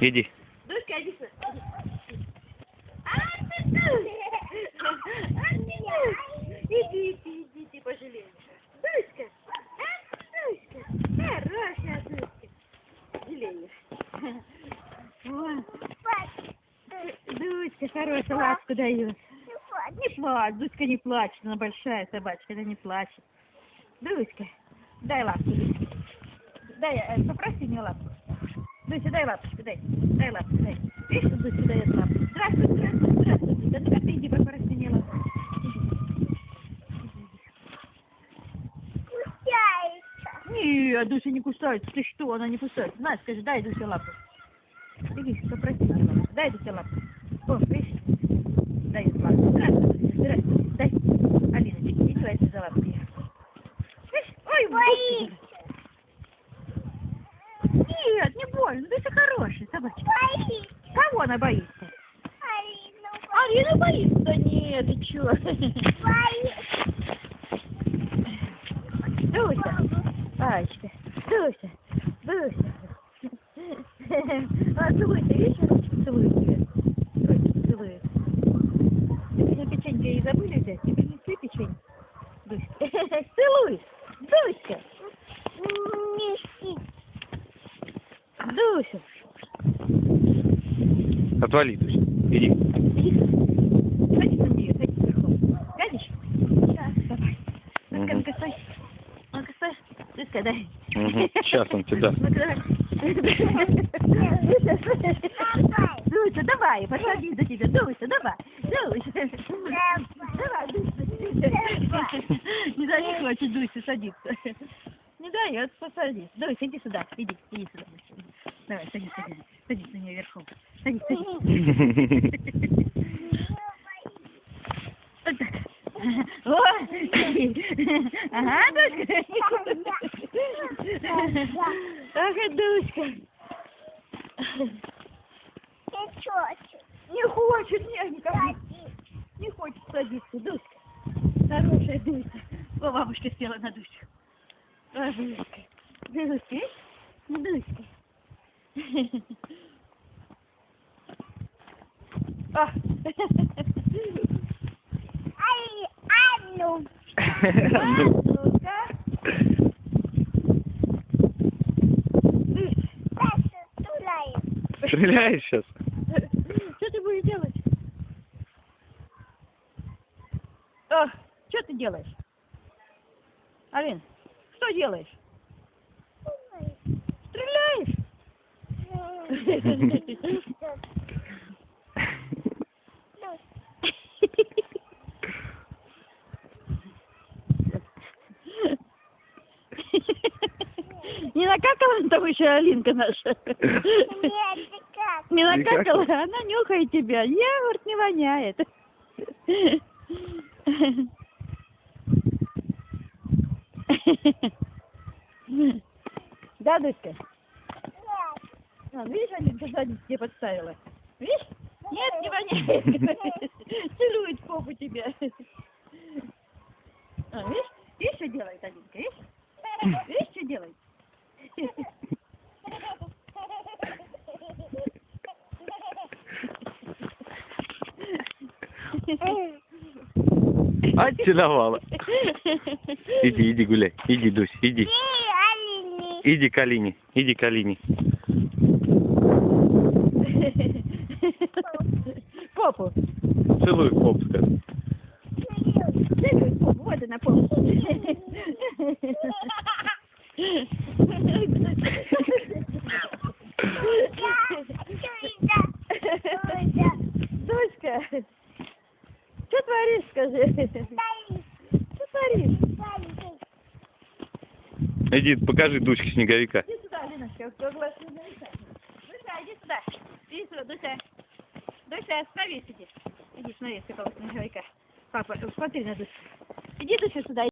иди, Дуська, иди. Сюда. Иди, иди, иди, ты пожалеешь. Дуська. А, Дуська. Хорошая Дуська. Жалеешь. Дуська хорошая, ласку дает. Не плачь, Дуська не плачет, она большая собачка, она не плачет. Дуська, дай лапку. Дай, э, попроси мне лапку. Дуся, дай лапочку, дай. Дай лапку, дай. Видишь, что Дуся дает лапку? Здравствуй, здравствуй, здравствуй. Да ну-ка ты иди, попроси мне лапку. Нет, Дуся не кусается. Ты что, она не кусается. На, скажи, дай Дуся лапку. Иди, попроси мне лапку. Дай Дуся лапку. О, видишь? Дай ей лапку. Здравствуй, Дуся, здравствуй. Дай. Алиночка, иди давай за лапку. Видишь? Ой, боится. Нет, не больно. Дуся хорошая собачка. Кого она боится? Алина боится? Да нет, ты чё? Дуся, Ачка, Дуся, Дуся. А, целуйте, видишь, ручку целует тебе. Ручку целует. Ты меня печенька и забыли взять? Тебе несли печенье? Дуська. Целуй, Дуська. Дуся. Отвали, Дусь. Иди. Садись на нее, садись верхом. Гадишь? Да. Давай. Ну-ка, ну-ка, стой. Ну-ка, стой. Дуська, дай. Мгм. Сейчас он тебя. Ну-ка, давай. Посади за тебя. Дуся, давай. Дуся. Давай, Дуся. Не дай, не хочет Дуся садиться. Не дает посадить. Дуся, иди сюда. Иди, иди сюда. Давай, садись, садись. Садись на нее верхом. Ага. Ах, и Дуська. Не хочет, не, никак не, хочет садиться, Дуська. Хорошая Дуська. О, бабушка села на Дуську. О, Дуська. Дуська? Дуська. О. Ну-ка. Дусь, Стреляешь сейчас? Что ты будешь делать? О, что ты делаешь? Алин, что делаешь? Стреляешь? Не накакала там еще Алинка наша? Не накакала, она нюхает тебя. Я, говорит, не воняет. Да, Дуська? А, видишь, Алинка задницу тебе подставила? Видишь? Нет, не воняет. Целует попу тебя. А, видишь? Видишь, что делает Алинка? Видишь? Видишь, что делает? Отцеловала. Иди, иди гуляй. Иди, Дусь, иди. Иди к Алине. Иди к Алине. Попу. Целуй в поп, скажи. Целует попу. Вот она попу. Дуська, что творишь, скажи? Что творишь? Иди, покажи Дуське снеговика. Иди сюда, Леночка, кто глаз не нарисует. Дуся, иди сюда. Иди сюда, Дуся. Дуся, смотри, иди. Иди, смотри, какого снеговика. Папа, смотри на Дуся. Иди, Дуся, сюда.